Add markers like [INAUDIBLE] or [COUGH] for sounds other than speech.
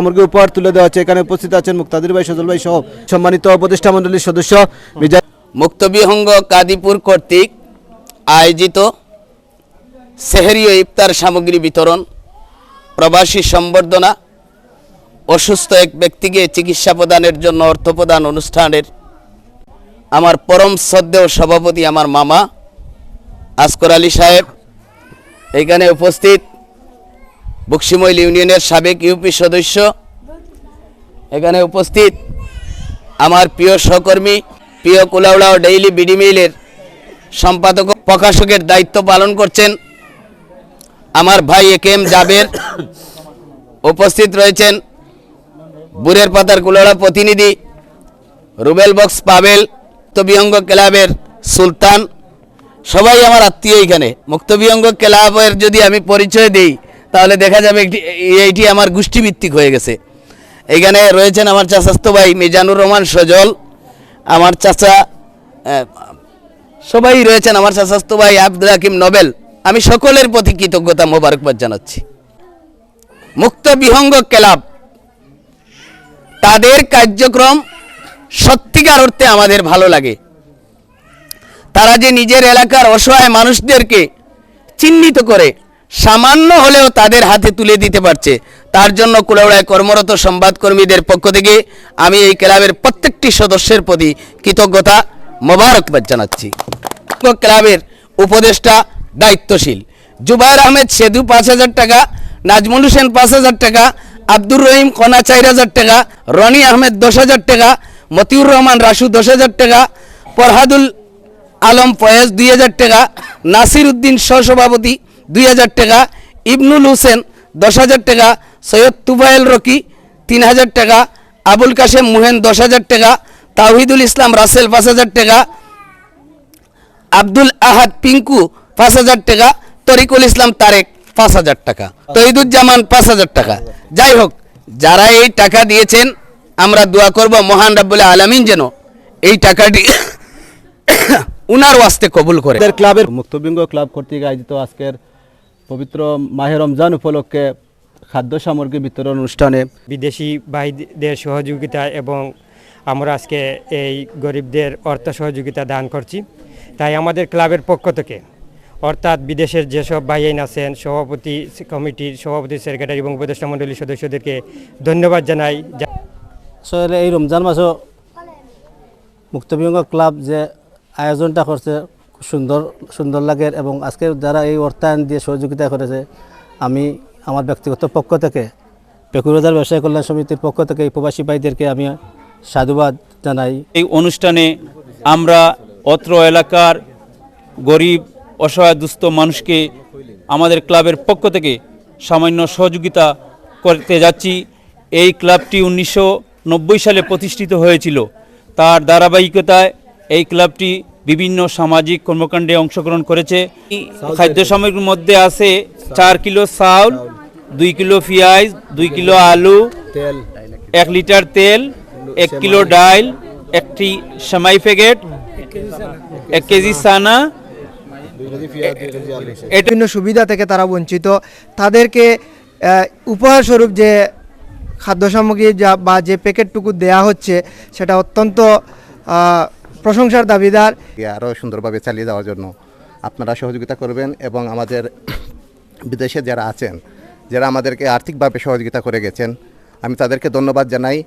সামগ্রী উপহার তুলে দেওয়া হচ্ছে এখানে উপস্থিত আছেন মুক্তাদির ভাই, সজল ভাই সহ সম্মানিত উপদেষ্টা মন্ডলীর সদস্য। মুক্তবিহঙ্গ কাদিপুর কর্তৃক আয়োজিত সেহেরি ইফতার সামগ্রী বিতরণ, প্রবাসী সম্বর্ধনা, অসুস্থ এক ব্যক্তিকে চিকিৎসা প্রদানের জন্য অর্থ প্রদান অনুষ্ঠানের আমার পরম শ্রদ্ধেয় সভাপতি আমার মামা আসকর আলী সাহেব, এখানে উপস্থিত। বক্সিমৈল ইউনিয়নের সাবেক ইউপি সদস্য। এখানে উপস্থিত আমার প্রিয় সহকর্মী, প্রিয় কুলাউড়াও ডেইলি বিডি মেইলের সম্পাদক, প্রকাশকের দায়িত্ব পালন করছেন। আমার ভাই এ কে এম জাবের উপস্থিত রয়েছেন। বুরের পাতার কুলাউড়া প্রতিনিধি, রুবেল বক্স পাবেল, মুক্তবিহঙ্গ ক্লাবের সুলতান। সবাই আমার আত্মীয় এখানে। মুক্তবিহঙ্গ ক্লাবের যদি আমি পরিচয় দিই তাহলে দেখা যাবে একটি এইটি আমার গোষ্ঠীভিত্তিক হয়ে গেছে। এখানে রয়েছেন আমার চাচাস্ত ভাই মিজানুর রহমান সজল, আমার চাচা সবাই রয়েছেন আমার চাচাস্ত ভাই আব্দুল হাকিম নোবেল। আমি সকলের প্রতি কৃতজ্ঞতা মোবারকবাদ জানাচ্ছি। মুক্ত বিহঙ্গ ক্লাব, তাদের কার্যক্রম সত্যিকার অর্থে আমাদের ভালো লাগে। তারা যে নিজের এলাকার অসহায় মানুষদেরকে চিহ্নিত করে সামান্য হলেও তাদের হাতে তুলে দিতে পারছে। তার জন্য কুলাউড়ায় কর্মরত সংবাদকর্মীদের পক্ষ থেকে আমি এই ক্লাবের প্রত্যেকটি সদস্যের প্রতি কৃতজ্ঞতা মোবারকবাদ জানাচ্ছি। ক্লাবের উপদেষ্টা দায়িত্বশীল। জুবাইর আহমেদ সেদু পাঁচ হাজার টাকা, নাজমুল হোসেন পাঁচ হাজার টাকা, আব্দুর রহিম কনা চার হাজার টাকা, রনি আহমেদ দশ হাজার টাকা, মতিউর রহমান রাসু দশ হাজার টাকা, ফরহাদুল আলম ফয়েজ দুই হাজার টাকা, নাসির উদ্দিন সহসভাপতি দুই হাজার টাকা, ইবনুল হোসেন দশ হাজার টাকা, সৈয়দ তুফাইল রকি তিন হাজার টাকা, আবুল কাশেম মুহেন দশ হাজার টাকা তাহিদুল ইসলাম রাসেল পাঁচ হাজার টাকা, আব্দুল আহাদ পিঙ্কু পাঁচ হাজার টাকা, তরিকুল ইসলাম তারেক পাঁচ হাজার টাকা, তহিদুজ্জামান পাঁচ হাজার টাকা। যাই হোক, যারা এই টাকা দিয়েছেন, আমরা দোয়া করব মহান রাব্বুল আলামিন যেন এই টাকাটি [COUGHS] উনার ওয়াস্তে কবুল করে। ক্লাবের মুক্তবিঙ্গ ক্লাব কর্তৃক আয়োজিত আজকের পবিত্র মাহে রমজান উপলক্ষে খাদ্য সামগ্রী বিতরণ অনুষ্ঠানে বিদেশি ভাইদের সহযোগিতা এবং আমরা আজকে এই গরিবদের অর্থ সহযোগিতা দান করছি। তাই আমাদের ক্লাবের পক্ষ থেকে অর্থাৎ বিদেশের যেসব ভাইয়াইন আছেন সভাপতি কমিটির সভাপতি সেক্রেটারি এবং উপদেষ্টা মণ্ডলীর সদস্যদেরকে ধন্যবাদ জানাই। আসলে এই রমজান মাসও মুক্তবিহঙ্গ ক্লাব যে আয়োজনটা করছে সুন্দর সুন্দর লাগে এবং আজকে যারা এই অর্থায়ন দিয়ে সহযোগিতা করেছে, আমি আমার ব্যক্তিগত পক্ষ থেকে পেকুরদার ব্যবসায়ী কল্যাণ সমিতির পক্ষ থেকে এই প্রবাসী ভাইদেরকে আমি সাধুবাদ জানাই। এই অনুষ্ঠানে আমরা অত্র এলাকার গরিব, অসহায়, দুস্থ মানুষকে আমাদের ক্লাবের পক্ষ থেকে সামান্য সহযোগিতা করতে যাচ্ছি। এই ক্লাবটি উনিশশো নব্বই সালে প্রতিষ্ঠিত হয়েছিল। তার ধারাবাহিকতায় এই ক্লাবটি বিভিন্ন সামাজিক কর্মকাণ্ডে অংশগ্রহণ করেছে। খাদ্য সামগ্রীর মধ্যে আছে চার কিলো চাউল দুই কিলো পেঁয়াজ দুই কিলো আলু তেল। এক লিটার তেল এক কিলো ডাইল একটি সেমাই প্যাকেট এক কেজি সানা এটা বিভিন্ন সুবিধা থেকে তারা বঞ্চিত। তাদেরকে আহ, উপহার স্বরূপ যে খাদ্য সামগ্রী যা বা যে প্যাকেটটুকু দেয়া হচ্ছে সেটা অত্যন্ত প্রশংসার দাবিদার। আরও সুন্দরভাবে চালিয়ে যাওয়ার জন্য আপনারা সহযোগিতা করবেন এবং আমাদের বিদেশে যারা আছেন, যারা আমাদেরকে আর্থিকভাবে সহযোগিতা করে গেছেন, আমি তাদেরকে ধন্যবাদ জানাই।